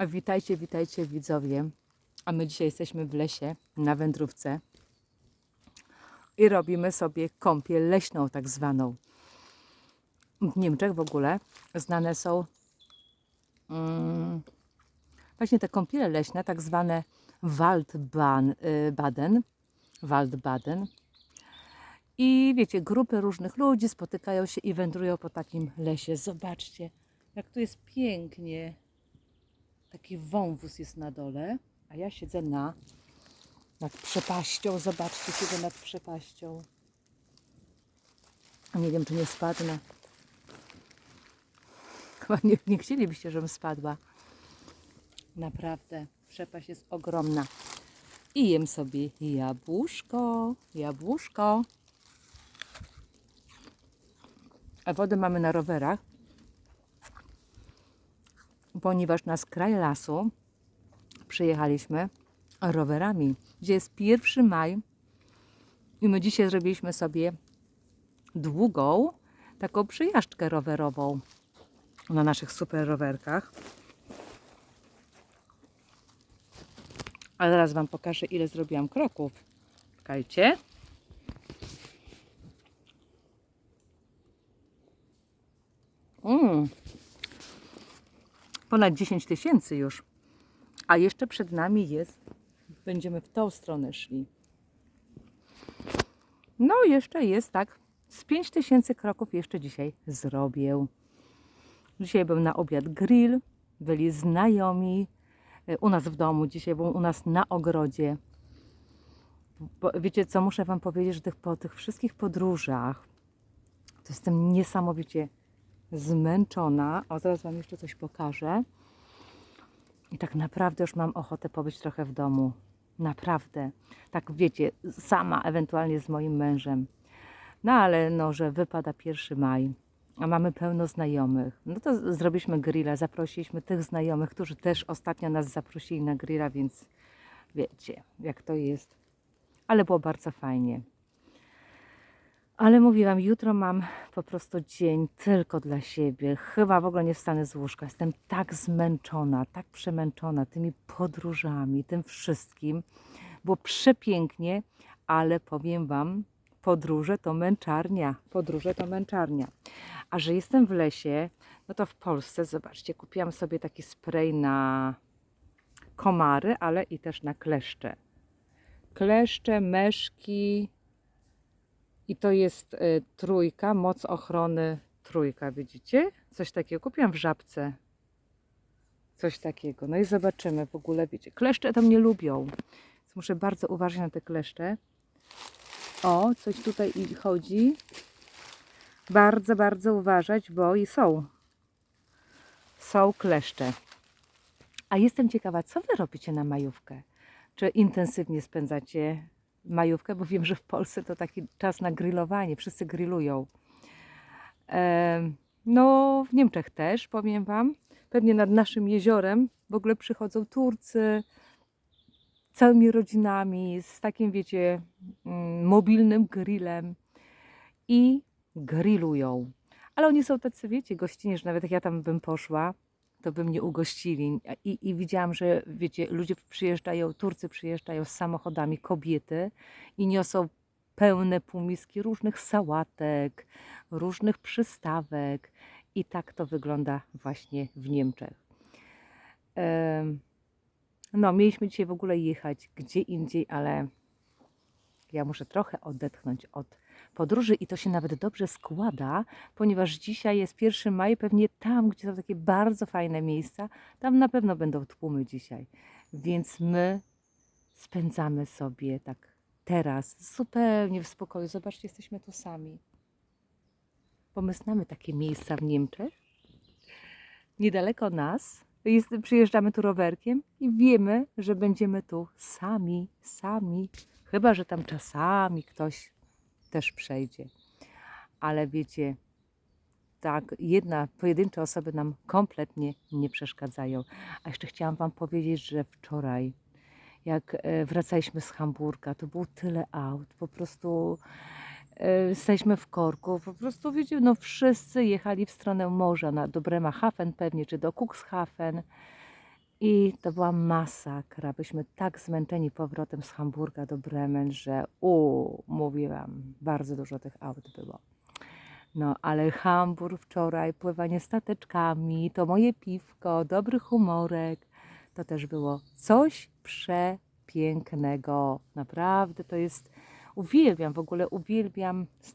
Witajcie, witajcie widzowie. A my dzisiaj jesteśmy w lesie na wędrówce i robimy sobie kąpiel leśną, tak zwaną. W Niemczech w ogóle znane są mm, właśnie te kąpiele leśne, tak zwane Waldbaden. Waldbaden. I wiecie, grupy różnych ludzi spotykają się i wędrują po takim lesie. Zobaczcie, jak tu jest pięknie. Taki wąwóz jest na dole, a ja siedzę na nad przepaścią. Zobaczcie, siedzę nad przepaścią. Nie wiem, czy nie spadnę. Chyba nie, nie chcielibyście, żebym spadła. Naprawdę, przepaść jest ogromna. I jem sobie jabłuszko, jabłuszko. A wodę mamy na rowerach, ponieważ na skraj lasu przyjechaliśmy rowerami, gdzie jest 1 maj i my dzisiaj zrobiliśmy sobie długą taką przyjażdżkę rowerową na naszych super rowerkach. A zaraz Wam pokażę, ile zrobiłam kroków. Czekajcie. Mm. Ponad 10 tysięcy już. A jeszcze przed nami jest, będziemy w tą stronę szli. No, jeszcze jest tak, z 5 tysięcy kroków jeszcze dzisiaj zrobię. Dzisiaj był na obiad grill, byli znajomi e, u nas w domu, dzisiaj był u nas na ogrodzie. Bo, wiecie co, muszę Wam powiedzieć, że tych, po tych wszystkich podróżach to jestem niesamowicie zmęczona. O, zaraz Wam jeszcze coś pokażę. I tak naprawdę już mam ochotę pobyć trochę w domu. Naprawdę. Tak wiecie, sama, ewentualnie z moim mężem. No ale no, że wypada 1 maj, a mamy pełno znajomych. No to zrobiliśmy grilla, zaprosiliśmy tych znajomych, którzy też ostatnio nas zaprosili na grilla, więc wiecie, jak to jest. Ale było bardzo fajnie. Ale mówiłam, jutro mam po prostu dzień tylko dla siebie. Chyba w ogóle nie wstanę z łóżka. Jestem tak zmęczona, tak przemęczona tymi podróżami, tym wszystkim. Było przepięknie, ale powiem Wam, podróże to męczarnia. Podróże to męczarnia. A że jestem w lesie, no to w Polsce, zobaczcie, kupiłam sobie taki spray na komary, ale i też na kleszcze. Kleszcze, meszki, i to jest y, trójka, moc ochrony trójka, widzicie? Coś takiego. Kupiłam w żabce. Coś takiego. No i zobaczymy w ogóle, wiecie. Kleszcze tam nie lubią. Więc muszę bardzo uważać na te kleszcze. O, coś tutaj chodzi. Bardzo, bardzo uważać, bo i są. Są kleszcze. A jestem ciekawa, co wy robicie na majówkę? Czy intensywnie spędzacie majówkę, bo wiem, że w Polsce to taki czas na grillowanie, wszyscy grillują. No, w Niemczech też, powiem Wam. Pewnie nad naszym jeziorem w ogóle przychodzą Turcy całymi rodzinami, z takim, wiecie, mm, mobilnym grillem i grillują. Ale oni są tacy, wiecie, gościnni, że nawet jak ja tam bym poszła, to by mnie ugościli. I, I widziałam, że wiecie, ludzie przyjeżdżają, Turcy przyjeżdżają z samochodami, kobiety i niosą pełne półmiski różnych sałatek, różnych przystawek. I tak to wygląda właśnie w Niemczech. Em, No, mieliśmy dzisiaj w ogóle jechać gdzie indziej, ale ja muszę trochę odetchnąć od podróży i to się nawet dobrze składa, ponieważ dzisiaj jest 1 maj, pewnie tam, gdzie są takie bardzo fajne miejsca, tam na pewno będą tłumy dzisiaj. Więc my spędzamy sobie tak teraz zupełnie w spokoju. Zobaczcie, jesteśmy tu sami. Bo my znamy takie miejsca w Niemczech, niedaleko nas. Jest, przyjeżdżamy tu rowerkiem i wiemy, że będziemy tu sami, sami. Chyba, że tam czasami ktoś też przejdzie. Ale wiecie, tak, jedna, pojedyncze osoby nam kompletnie nie przeszkadzają. A jeszcze chciałam Wam powiedzieć, że wczoraj, jak e, wracaliśmy z Hamburga, to było tyle aut, po prostu e, jesteśmy w korku, po prostu wiecie, no wszyscy jechali w stronę morza, na, do Bremerhaven pewnie, czy do Cuxhaven I to była masakra. Byliśmy tak zmęczeni powrotem z Hamburga do Bremen, że u, mówiłam, bardzo dużo tych aut było. No, ale Hamburg wczoraj, pływanie stateczkami, to moje piwko, dobry humorek, to też było coś przepięknego. Naprawdę to jest, uwielbiam, w ogóle uwielbiam